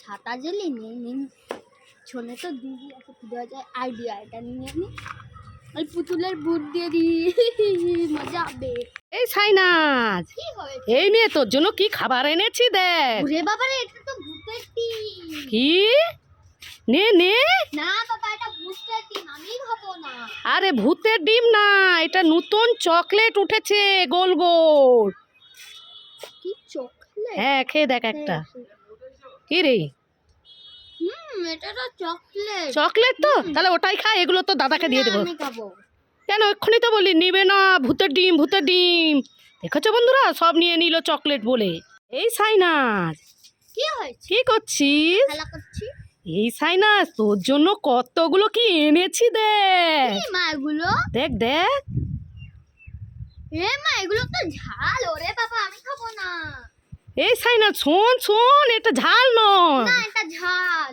ছাতা জেলি নিয়ে নিন। ছোনে তো দিদি আছে আইডিয়া এটা নিয়ে নি। ওই পুতুলের বুট দিয়ে দি মজা হবে। এই সাইনাজ এই নিয়ে তোর জন্য কি খাবার এনেছি দেখ। ওরে বাবা এটা তো ভূতের টিম। কি? নে নে। না বাবা এটা ভূতের টিম আমি খাব না। আরে ভূতের ডিম না এটা নতুন চকলেট উঠেছে গোল গোল। কি চকলেট? হ্যাঁ খেয়ে দেখ একটা। কি রে? চকলেট। তো? তাহলে ওটাই খা এগুলো তো দাদাকে দিয়ে দেবো। কেন? এক্ষুনি তো বলি নিবে না ভূতের ডিম ভূতের ডিম। দেখেছ বন্ধুরা? সব নিয়ে নিল চকলেট বলে। এই সাইনাস। কি করছিস? এই সাইনাস তোর জন্য কতগুলো কি এনেছি দেখ। দেখ দেখ। এ মা এগুলো তো ঝাল ওরে বাবা আমি খাব না এই সাইনাস শোন শোন এটা ঝাল নয়। এটা ঝাল।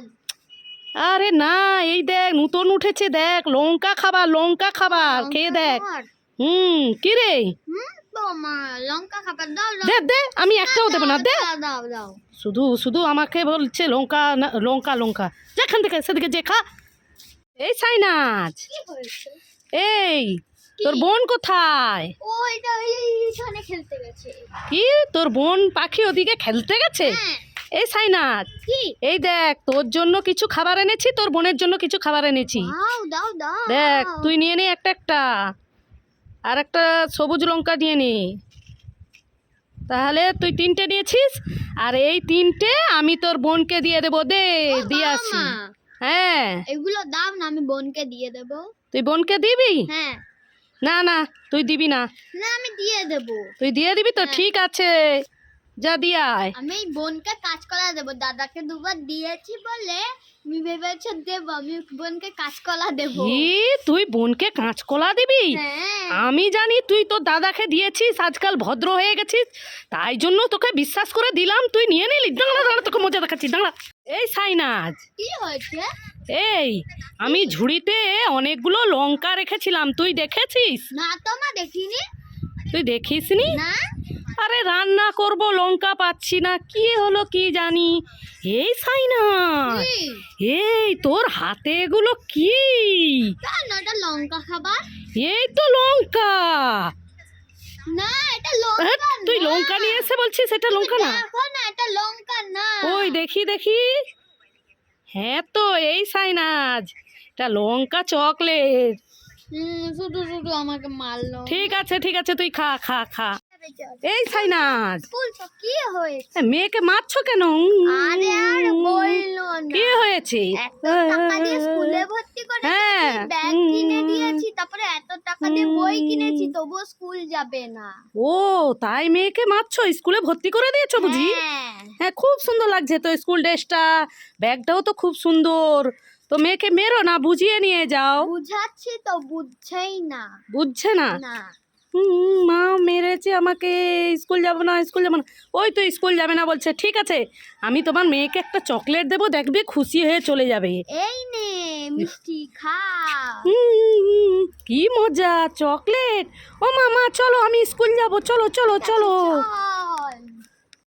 আরে না এই দেখ নতুন উঠেছে দেখ লঙ্কা খাবার লঙ্কা খাবার খেয়ে দেখ। হুম কি রে? লঙ্কা খাবার দাও দে দে আমি একটাও দেবো না দে। দাও, দাও দাও। শুধু শুধু আমাকে বলছে লঙ্কা লঙ্কা লঙ্কা। যেখান থেকে সেদিকে যে খা। এই সাইনাজ। এই তোর বোন কোথায়? খেলতে গেছে। কি? তোর বোন পাখি ওদিকে খেলতে গেছে? হ্যাঁ। এই সাইনাজ কি? এই দেখ তোর জন্য কিছু খাবার এনেছি তোর বোনের জন্য কিছু খাবার এনেছি। দাও দাও দাও। দেখ তুই নিয়ে নে একটা একটা। আর একটা সবুজ লঙ্কা নিয়ে নে। তাহলে তুই তিনটে নিয়েছিস আর এই তিনটে আমি তোর বোনকে দিয়ে দেবো দে দিয়ে আসি। হ্যাঁ। এগুলো দাও না আমি বোনকে দিয়ে দেব। তুই বোনকে দিবি? হ্যাঁ। না না তুই দিবি না। না আমি দিয়ে দেব। তুই দিয়ে দিবি তো? হ্যাঁ। ঠিক আছে। যা দিয়ে আয়। আমি বোনকে কাজ করা দেব। দাদাকে দুবার দিয়েছি বলে আমি ভেবেছে দেব আমি বোনকে কাজ করা দেব। কি তুই বোনকে কাঁচকলা দিবি? হ্যাঁ। আমি জানি তুই তোর দাদাকে দিয়েছিস আজকাল ভদ্র হয়ে গেছিস। তাই জন্য তোকে বিশ্বাস করে দিলাম তুই নিয়ে নিলি। দাঁড়া দাঁড়া তোকে মজা দেখাচ্ছি দাঁড়া। এই সাইনাজ। কি হয়েছে? এই আমি ঝুড়িতে অনেকগুলো লঙ্কা রেখেছিলাম তুই দেখেছিস? না তো মা দেখিনি। তুই দেখিসনি? না। আরে রান্না করব লঙ্কা পাচ্ছি না কি হলো কি জানি? এই সাইনা এই তোর হাতে এগুলো কি? লঙ্কা খাবার। এই তো লঙ্কা। না এটা লঙ্কা তুই লঙ্কা নিয়ে এসে বলছিস এটা লঙ্কা না? না এটা লঙ্কা না। ওই দেখি দেখি। হ্যাঁ তো এই সাইনাজ এটা লঙ্কা চকলেট। শুধু শুধু আমাকে মারলো। ঠিক আছে ঠিক আছে তুই খা খা খা। এই সাইনাজ কি হয়েছে? মেয়েকে মারছো কেন? আরে আর বলল না। কি হয়েছে? এত টাকা দিয়ে স্কুলে ভর্তি করে হ্যাঁ, ব্যাগ কিনে দিয়েছি তারপরে এত টাকা দিয়ে বই কিনেছি তবুও স্কুল যাবে না। ও তাই মেয়েকে মারছো? স্কুলে ভর্তি করে দিয়েছ বুঝি? হ্যাঁ। হ্যাঁ খুব সুন্দর লাগছে তো স্কুল ড্রেসটা। ব্যাগটাও তো খুব সুন্দর। তো মেয়েকে মেরো না বুঝিয়ে নিয়ে যাও। বুঝাচ্ছি তো বুঝছেই না। বুঝছে না? না। মা মেরেছে আমাকে স্কুল যাব না স্কুল যাব না। ওই তো স্কুল যাবে না বলছে ঠিক আছে আমি তোমার মেয়েকে একটা চকলেট দেবো দেখবে খুশি হয়ে চলে যাবে। এই নে মিষ্টি খা। কি মজা চকলেট। ও মামা চলো আমি স্কুল যাব চলো চলো চলো। চল।